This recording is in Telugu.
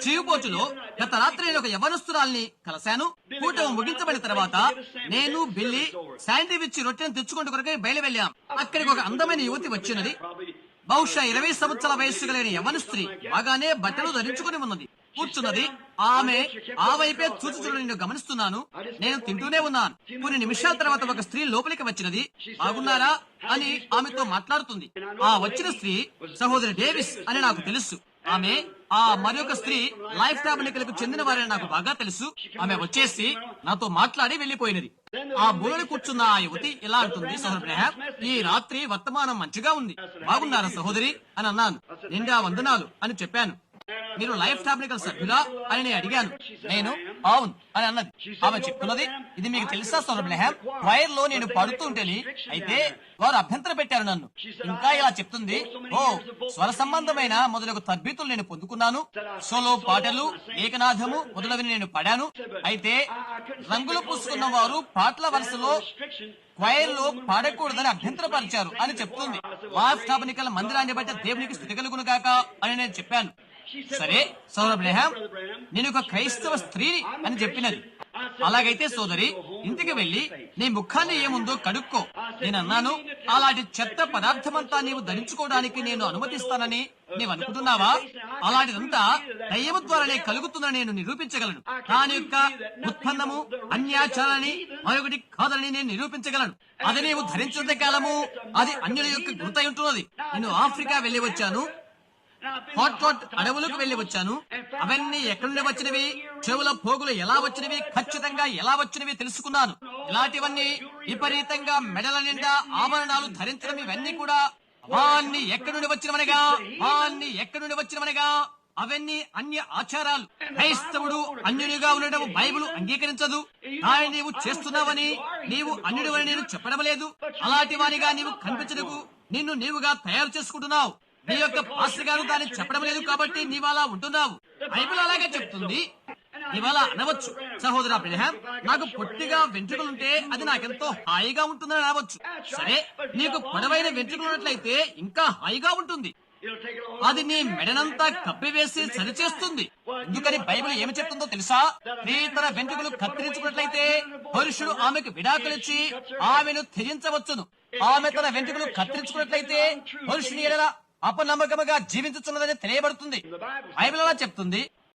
స్టీవ్పోర్టులో గత రాత్రి నేను ఒక యవనస్తురాల్ని కలిశాను. కూటమి ముగించబడిన తర్వాత నేను బిల్లి శాండ్విచ్ రొట్టెను తెచ్చుకుంటూ కొరకై బయలు వెళ్ళాం అక్కడికి ఒక అందమైన యువతి వచ్చినది. బహుశా ఇరవై సంవత్సరాల వయస్సు కలిగిన యవన స్త్రీ బాగానే బట్టలు ధరించుకుని ఉన్నది. కూర్చున్నది. ఆమె ఆ వైపే చూచుచున్న నేను గమనిస్తున్నాను. నేను తింటూనే ఉన్నాను. కొన్ని నిమిషాల తర్వాత ఒక స్త్రీ లోపలికి వచ్చినది. బాగున్నారా? అని ఆమెతో మాట్లాడుతుంది. ఆ వచ్చిన స్త్రీ సహోదరి డేవిస్ అని నాకు తెలుసు. ఆమె ఆ మరి ఒక స్త్రీ లైఫ్ టైమ్ చెందిన వారని నాకు బాగా తెలుసు. ఆమె వచ్చేసి నాతో మాట్లాడి వెళ్ళిపోయినది ఆ మూలని కూర్చున్న ఆ యువతి ఇలా అంటుంది సహోదరు ఈ రాత్రి వర్తమానం మంచిగా ఉంది. బాగున్నారా సహోదరి? అని అన్నాను. నిండా వందనాలు అని చెప్పాను. మీరు లైఫ్ టాబ్లికల్ సభ్యులా అని నేను అడిగాను. నేను అవును అని అన్నది. ఆమె చెప్తున్నది ఇది మీకు తెలుసా సోదరు వైర్లో నేను పడుతుంటేని అయితే వారు అభ్యంతరం పెట్టారు నన్ను. ఇంకా ఇలా చెప్తుంది ఓ స్వర సంబంధమైన మొదలగు తద్బీతులు నేను పొందుకున్నాను. సోలో పాటలు ఏకనాథము మొదలవి నేను పడాను. అయితే రంగులు పూసుకున్న వారు పాటల వరుసలో క్వైర్లో పాడకూడదని అభ్యంతరపరిచారు అని చెప్తుంది. వాఫ్ స్థాపనికల మందిరాన్ని బట్టి దేవునికి స్థితి కలుగును గాక అని నేను చెప్పాను. సరే సోదర బ్రహాం నేను ఒక క్రైస్తవ స్త్రీని అని చెప్పినది. అలాగైతే సోదరి ఇంటికి వెళ్ళి నీ ముఖాన్ని ఏముందో కడుక్కో. నేను అన్నాను అలాంటి చెత్త పదార్థమంతా నీవు ధరించుకోవడానికి నేను అనుమతిస్తానని నీవు అనుకుంటున్నావా? అలాంటిదంతా దయ్యము ద్వారానే కలుగుతుందని నేను నిరూపించగలను. దాని యొక్క ఉత్పన్నము అన్యాచారాన్ని మరొకటి కాదని నేను నిరూపించగలను. అది నీవు ధరించినంత కాలము అది అన్యుల యొక్క గుర్తై ఉంటున్నది. నేను ఆఫ్రికా వెళ్ళి వచ్చాను. హాట్ అడవులకు వెళ్ళి వచ్చాను. అవన్నీ ఎక్కడి నుండి వచ్చినవి? చెవుల పోగులు ఎలా వచ్చినవి? ఖచ్చితంగా ఎలా వచ్చినవి తెలుసుకున్నాను. ఇలాంటివన్నీ విపరీతంగా మెడల నిండా ఆభరణాలు ధరించడం ఇవన్నీ కూడా వాన్ని ఎక్కడి నుండి వచ్చినవనగా? వాన్ని ఎక్కడి నుండి వచ్చినవనగా? అవన్నీ అన్య ఆచారాలు. క్రైస్తవుడు అన్యునిగా ఉండడం బైబిల్ అంగీకరించదు. దాన్ని నీవు చేస్తున్నావని నీవు అన్యుడు అని నేను చెప్పడం లేదు. అలాంటి వారిగా నీవు కనిపించడకు నిన్ను నీవుగా తయారు చేసుకుంటున్నావు. నీ యొక్క పాస్టర్ గారు దాన్ని చెప్పడం లేదు కాబట్టి నీవు అలా ఉంటున్నావు. బైబిల్ అలాగే చెప్తుంది. ఇవాళ అనవచ్చు. సహోదర అబ్రహాం నాకు పొట్టిగా వెంట్రుకలుంటే అది నాకెంతో హాయిగా ఉంటుందని అనవచ్చు. సరే నీకు పొడవైన వెంట్రుకలు ఉన్నట్లయితే ఇంకా హాయిగా ఉంటుంది. అది నీ మెడనంతా కప్పివేసి సరిచేస్తుంది. ఎందుకని బైబిల్ ఏమి చెప్తుందో తెలుసా? నీ తన వెంట్రుకలు కత్తిరించుకున్నట్లయితే పురుషుడు ఆమెకు విడాకులిచ్చి ఆమెను త్యజించవచ్చును. ఆమె తన వెంట్రుకలు కత్తిరించుకున్నట్లయితే పురుషుని అపనమ్మకముగా జీవించుతున్నదని తెలియబడుతుంది. బైబిల్ అలా చెప్తుంది?